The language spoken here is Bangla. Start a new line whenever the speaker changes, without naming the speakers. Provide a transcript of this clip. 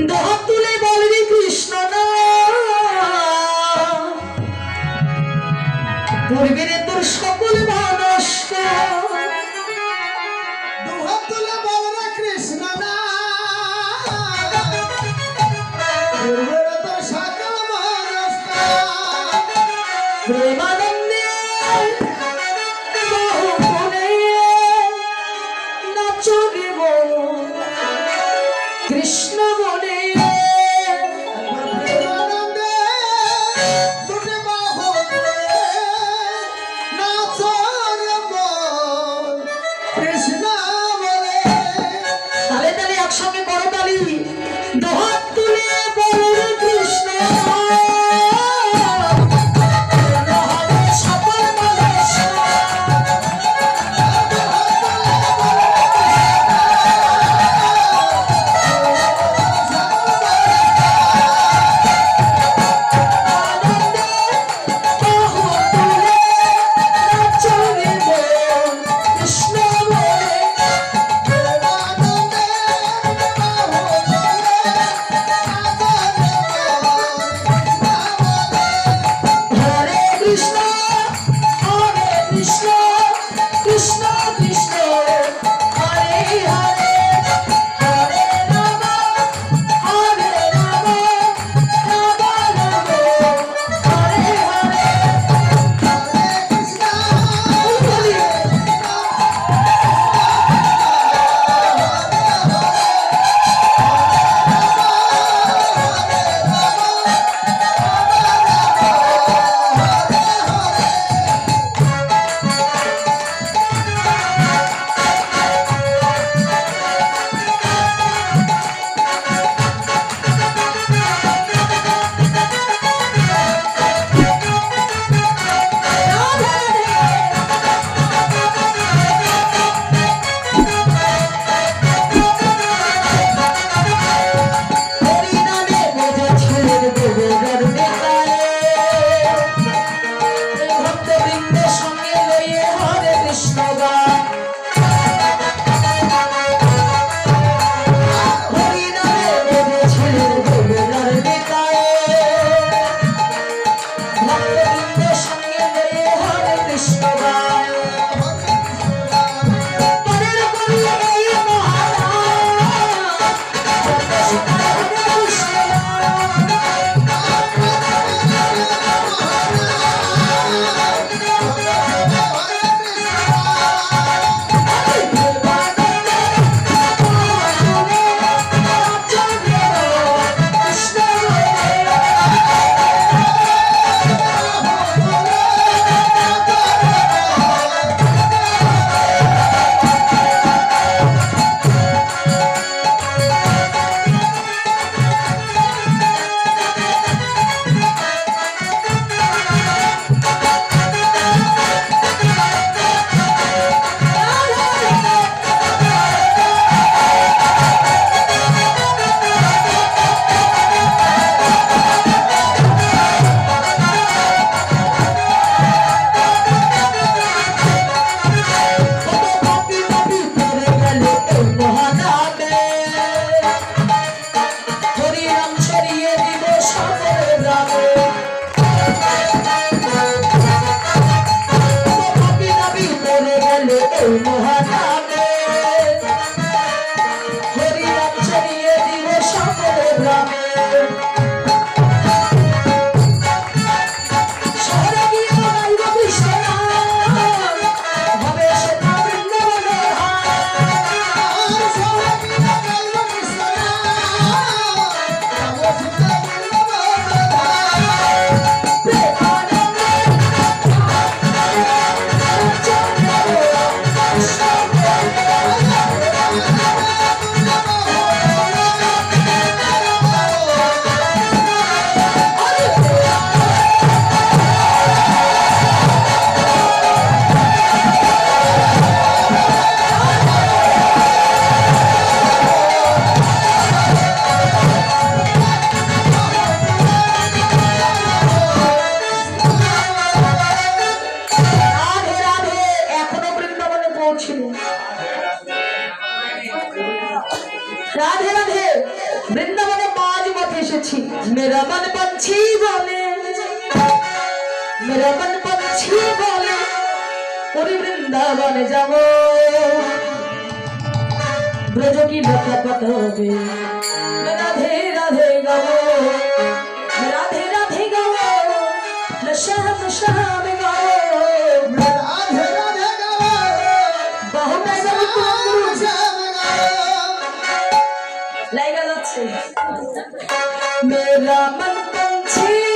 দোহাত তুলে বলবি কৃষ্ণ না। রে তোর সকল মানস্ক
কৃষ্ণ তোর সকল মানস্ক
Krishna. রাধে রাধে। বৃন্দাবনে পাঁচ
পথে
এসেছি। মেরা মন পাচ্ছি বলে। মেরা মন পাচ্ছি বলে। ওরে বৃন্দাবনে যাব। ব্রজ কি লতা পাতা হবে মেরা মন পঞ্ছি